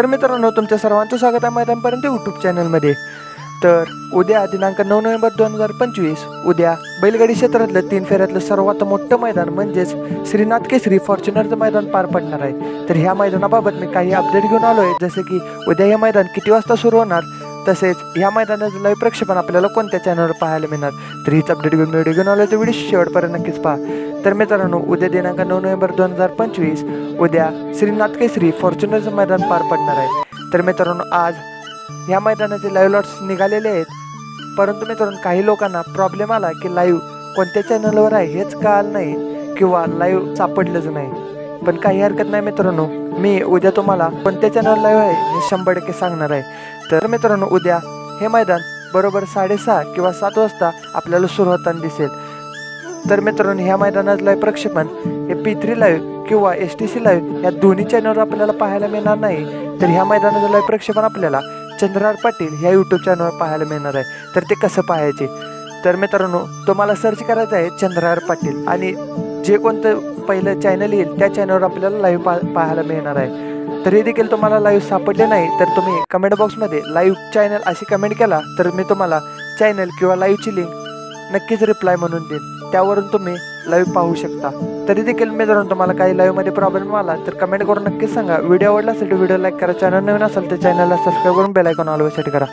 तर मित्रांनो तुमच्या सर्वांचं स्वागत आहे मैदानपर्यंत यूट्यूब चॅनलमध्ये तर उद्या दिनांक नऊ नोव्हेंबर दोन हजार पंचवीस उद्या बैलगाडी क्षेत्रातलं तीन फेऱ्यातलं सर्वात मोठं मैदान म्हणजेच श्रीनाथ केसरी फॉर्च्युनरचं मैदान पार पडणार आहे. तर ह्या मैदानाबाबत मी काही अपडेट घेऊन आलो आहे जसे की उद्या हे मैदान किती वाजता सुरू होणार? तसेच ह्या मैदानाचं लाईव्ह प्रक्षेपण आपल्याला कोणत्या चॅनलवर पाहायला मिळणार? तर हीच अपडेट घेऊन व्हिडिओ घेऊन आलो तर व्हिडिओ शेवटपर्यंत नक्कीच पहा. तर मित्रांनो उद्या दिनांक नऊ नोव्हेंबर दोन हजार पंचवीस उद्या श्रीनाथ केसरी फॉर्च्युनरचं मैदान पार पडणार आहे. तर मित्रांनो आज ह्या मैदानाचे लाईव्ह लॉट्स निघालेले आहेत. परंतु मित्रांनो काही लोकांना प्रॉब्लेम आला की लाईव्ह कोणत्या चॅनलवर आहे हेच कळालं नाही किंवा लाईव्ह सापडलंच नाही. पण काही हरकत नाही मित्रांनो. मी उद्या तुम्हाला कोणत्या चॅनल लाईव्ह आहे हे शंभर टक्के सांगणार आहे. तर मित्रांनो उद्या हे मैदान बरोबर साडेसहा किंवा सात वाजता आपल्याला सुरू होताना दिसेल. तर मित्रांनो ह्या मैदानात लाईव्ह प्रक्षेपण हे पी थ्री लाईव्ह किंवा एस टी सी लाईव्ह या दोन्ही चॅनलवर आपल्याला पाहायला मिळणार नाही. तर ह्या मैदानाचं लाईव्ह प्रक्षेपण आपल्याला चंद्रार पाटील ह्या यूट्यूब चॅनलवर पाहायला मिळणार आहे. तर ते कसं पाहायचे? तर मित्रांनो तुम्हाला सर्च करायचं आहे चंद्रार पाटील आणि जे कोणतं पहिलं चॅनल येईल त्या चॅनलवर आपल्याला लाईव्ह पा पाहायला मिळणार आहे. तरी देखील तुम्हाला लाईव्ह सापडले नाही तर तुम्ही कमेंट बॉक्समध्ये लाईव्ह चॅनल अशी कमेंट केला तर मी तुम्हाला चॅनल किंवा लाईव्हची लिंक नक्कीच रिप्लाय म्हणून देईन. त्यावरून तुम्ही लाईव्ह पाहू शकता. तरी देखील मित्रांनो तुम्हाला काही लाईव्हमध्ये प्रॉब्लेम आला तर कमेंट करून नक्कीच सांगा. व्हिडिओ आवडला असेल तर व्हिडिओ लाईक करा. चॅनल नवीन असेल तर चॅनलला सबस्क्राईब करून बेलायकॉन ऑलवेज सेट करा.